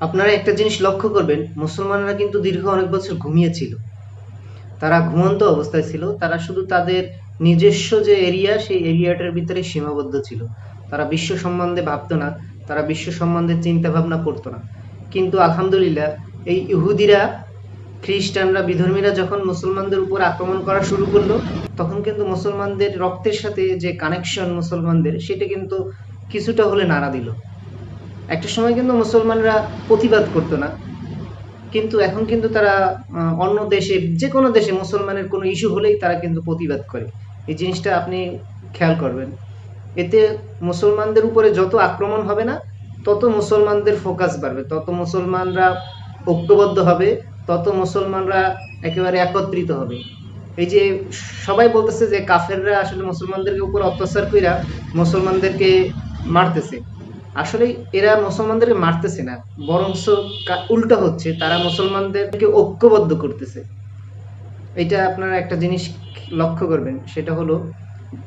আপনারা একটা জিনিস লক্ষ্য করবেন, মুসলমানরা কিন্তু দীর্ঘ অনেক বছর ঘুমিয়েছিল। তারা ঘুমন্ত অবস্থায় ছিল, তারা শুধু তাদের নিজস্ব যে এরিয়া, সেই এরিয়াটার ভিতরে সীমাবদ্ধ ছিল। তারা বিশ্ব সম্বন্ধে ভাবতো না, তারা বিশ্ব সম্বন্ধে চিন্তা ভাবনা করতো না। কিন্তু আলহামদুলিল্লাহ, এই ইহুদিরা, খ্রিস্টানরা, বিধর্মীরা যখন মুসলমানদের উপর আক্রমণ করা শুরু করল, তখন কিন্তু মুসলমানদের রক্তের সাথে যে কানেকশন মুসলমানদের, সেটা কিন্তু কিছুটা হলে নাড়া দিল। একটা সময় কিন্তু মুসলমানরা প্রতিবাদ করতো না। কিন্তু এখন কিন্তু তারা অন্য দেশে যে কোনো দেশে মুসলমানের কোনো ইস্যু হলেই তারা কিন্তু প্রতিবাদ করে। এই জিনিসটা আপনি খেয়াল করবেন। এতে মুসলমানদের উপরে যত আক্রমণ হবে না, তত মুসলমানদের ফোকাস বাড়বে। তত মুসলমানরা ঐক্যবদ্ধ হবে, তত মুসলমানরা একেবারে একত্রিত হবে। এই যে সবাই বলতেছে যে কাফেররা আসলে মুসলমানদেরকে উপর অত্যাচার কইরা মুসলমানদেরকে মারতেছে। আসলে এরা মুসলমানদেরকে মারতেছে না, বরঞ্চ উল্টা হচ্ছে, তারা মুসলমানদেরকে ঐক্যবদ্ধ করতেছে। এটা আপনারা একটা জিনিস লক্ষ্য করবেন, সেটা হলো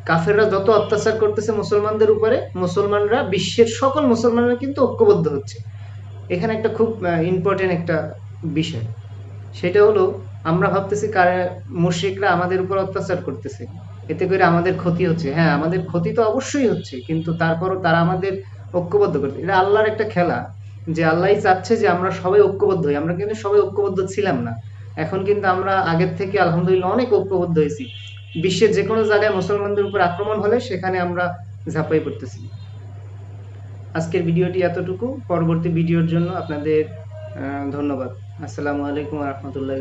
কাফেররা যত অত্যাচার করতেছে মুসলমানদের উপরে, মুসলমানরা বিশ্বের সকল মুসলমানরা কিন্তু ঐক্যবদ্ধ হচ্ছে। এখানে একটা খুব ইম্পর্টেন্ট একটা বিষয়, সেটা হলো আমরা ভাবতেছি কারা, মুশরিকরা আমাদের উপর অত্যাচার করতেছে, এতে করে আমাদের ক্ষতি হচ্ছে। হ্যাঁ আমাদের ক্ষতি তো অবশ্যই হচ্ছে, কিন্তু তারপরও তারা আমাদের ঐক্যবদ্ধ করতে। এটা আল্লাহর একটা খেলা যে আল্লাহই চাচ্ছে যে আমরা সবাই ঐক্যবদ্ধ হই। আমরা কিন্তু সবাই ঐক্যবদ্ধ ছিলাম না। এখন কিন্তু আমরা আগের থেকে আলহামদুলিল্লাহ অনেক ঐক্যবদ্ধ হয়েছি। বিশ্বের যে কোনো জায়গায় মুসলমানদের উপর আক্রমণ হলে সেখানে আমরা ঝাঁপাই পড়তেছি। আজকের ভিডিওটি এতটুকু। পরবর্তী ভিডিওর জন্য আপনাদের ধন্যবাদ। আসসালামু আলাইকুম রহমতুল্লাহ